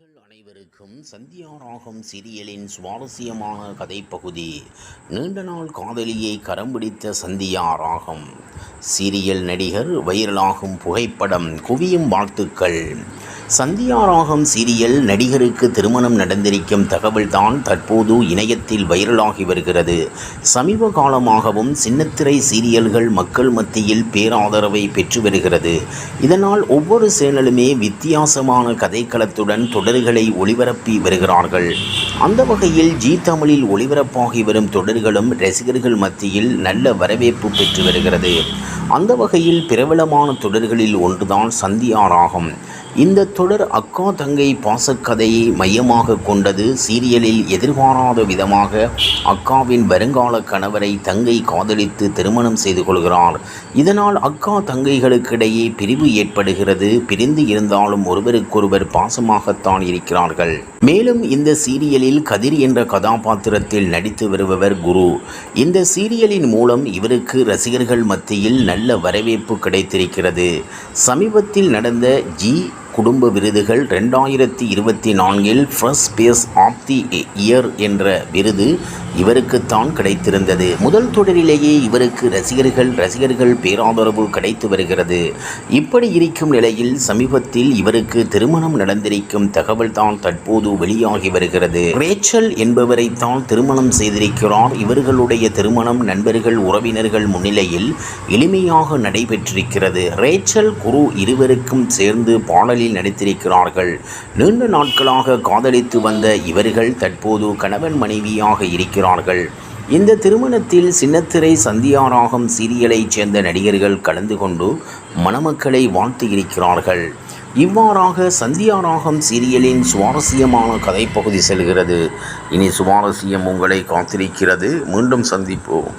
நேயர்கள் அனைவருக்கும் சந்தியா ராகம் சீரியலின் சுவாரஸ்யமான கதைப்பகுதி நீண்ட நாள் காதலியை கரம் பிடித்த சந்தியா ராகம் சீரியல் நடிகர் வைரலாகும் புகைப்படம் குவியும் வாழ்த்துக்கள். சந்தியா ராகம் சீரியல் நடிகருக்கு திருமணம் நடந்திருக்கும் தகவல்தான் தற்போது இணையத்தில் வைரலாகி வருகிறது. சமீப காலமாகவும் சின்னத்திரை சீரியல்கள் மக்கள் மத்தியில் பேராதரவை பெற்று வருகிறது. இதனால் ஒவ்வொரு சேனலுமே வித்தியாசமான கதைக்களத்துடன் தொடர்களை ஒளிபரப்பி வருகிறார்கள். அந்த வகையில் ஜீ தமிழில் ஒளிபரப்பாகி வரும் தொடர்களும் ரசிகர்கள் மத்தியில் நல்ல வரவேற்பு பெற்று வருகிறது. அந்த வகையில் பிரபலமான தொடர்களில் ஒன்றுதான் சந்தியா ராகம் இந்த தொடர் அக்கா தங்கை பாசக்கதையை மையமாக கொண்டது சீரியலில் எதிர்பாராத விதமாக அக்காவின் வருங்கால கணவரை தங்கை காதலித்து திருமணம் செய்து கொள்கிறார். இதனால் அக்கா தங்கைகளுக்கிடையே பிரிவு ஏற்படுகிறது. பிரிந்து இருந்தாலும் ஒருவருக்கொருவர் பாசமாகத்தான் இருக்கிறார்கள். மேலும் இந்த சீரியலில் கதிர் என்ற கதாபாத்திரத்தில் நடித்து வருபவர் குரு. இந்த சீரியலின் மூலம் இவருக்கு ரசிகர்கள் மத்தியில் நல்ல வரவேற்பு கிடைத்திருக்கிறது. சமீபத்தில் நடந்த ஜி குடும்ப விருதுகள் ரெண்டாயிரத்தி இருபத்தி நான்கில் first face of the year என்ற விருது இவருக்குத்தான் கிடைத்திருந்தது. முதல் தொடரிலேயே இவருக்கு ரசிகர்கள் ரசிகர்கள் பேராதரவு கிடைத்து வருகிறது. இப்படி இருக்கும் நிலையில் சமீபத்தில் இவருக்கு திருமணம் நடந்திருக்கும் தகவல் தான் தற்போது வெளியாகி வருகிறது. ரேச்சல் என்பவரைத்தான் திருமணம் செய்திருக்கிறார். இவர்களுடைய திருமணம் நண்பர்கள் உறவினர்கள் முன்னிலையில் எளிமையாக நடைபெற்றிருக்கிறது. ரேச்சல் குரு இருவருக்கும் சேர்ந்து பாடலில் நடித்திருக்கிறார்கள். நீண்ட நாட்களாக காதலித்து வந்த இவர்கள் தற்போது கணவன் மனைவியாக இருக்கிறார்கள். இந்த திருமணத்தில் சின்னத்திரை சந்தியாராகம் சீரியலைச் சேர்ந்த நடிகர்கள் கலந்து கொண்டு மணமக்களை வாழ்த்தியிருக்கிறார்கள் இவ்வாறாக சந்தியாராகம் சீரியலின் சுவாரஸ்யமான கதைப்பகுதி செல்கிறது. இனி சுவாரஸ்யம் உங்களை காத்திருக்கிறது. மீண்டும் சந்திப்போம்.